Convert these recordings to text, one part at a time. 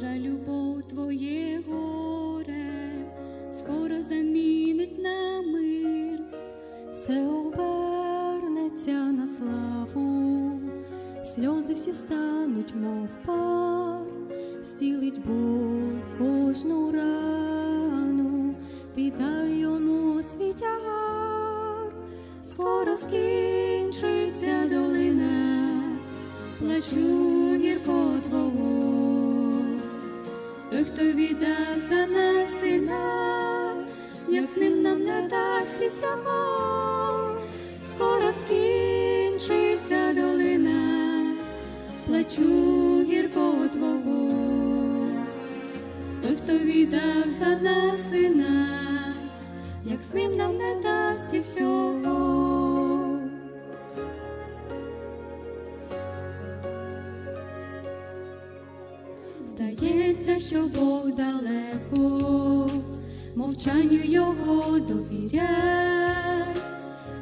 Божа любов Твоє горе, скоро замінить на мир, все обернеться на славу, сльози всі стануть, мов пар, стілить Бог кожну рану, підай йому свій скоро скінчиться долина, плачу гірко твого той, хто віддав за нас сина, як з ним нам не дасть і всього, скоро скінчиться долина, плачу гірко твого, той, хто віддав за нас сина, як з ним нам не дасть і всього. Здається, що Бог далеко, мовчанню його довіряй,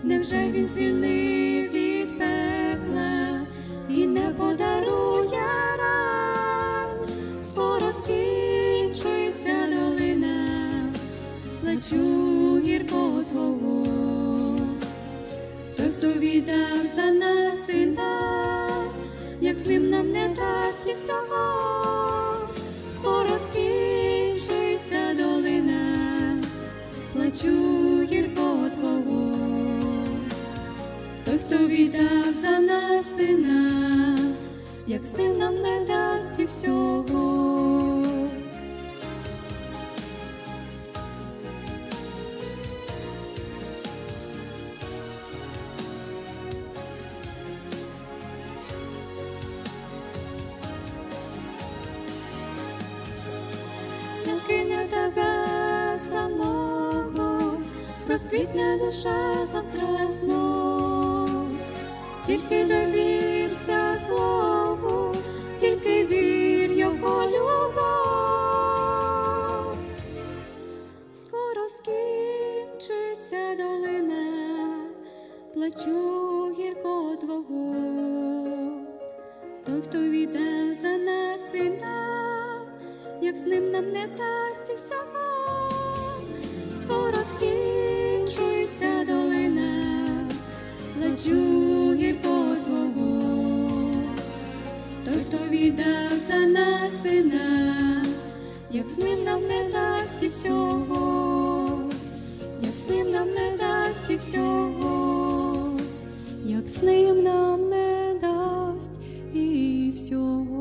невже він звільнив від пекла і не подарує рай, скоро скінчиться долина, плачу гірко твого, той, хто віддав за нас сина, як з ним нам не дасть і всього, плачу гіркого твого, той, хто віддав за нас сина, як ним нам не дасть і всього. Розквітне душа завтра знов, тільки довірся слову, тільки вір його любов, скоро скінчиться долина, плачу гірко твого той, хто віддав за нас сина, як з ним нам не дасть і всього, хочу гірко Твого, той, хто віддав нас сина, як з ним нам не дасть і всього, як з ним нам не дасть і всього, як з ним нам не дасть і всього.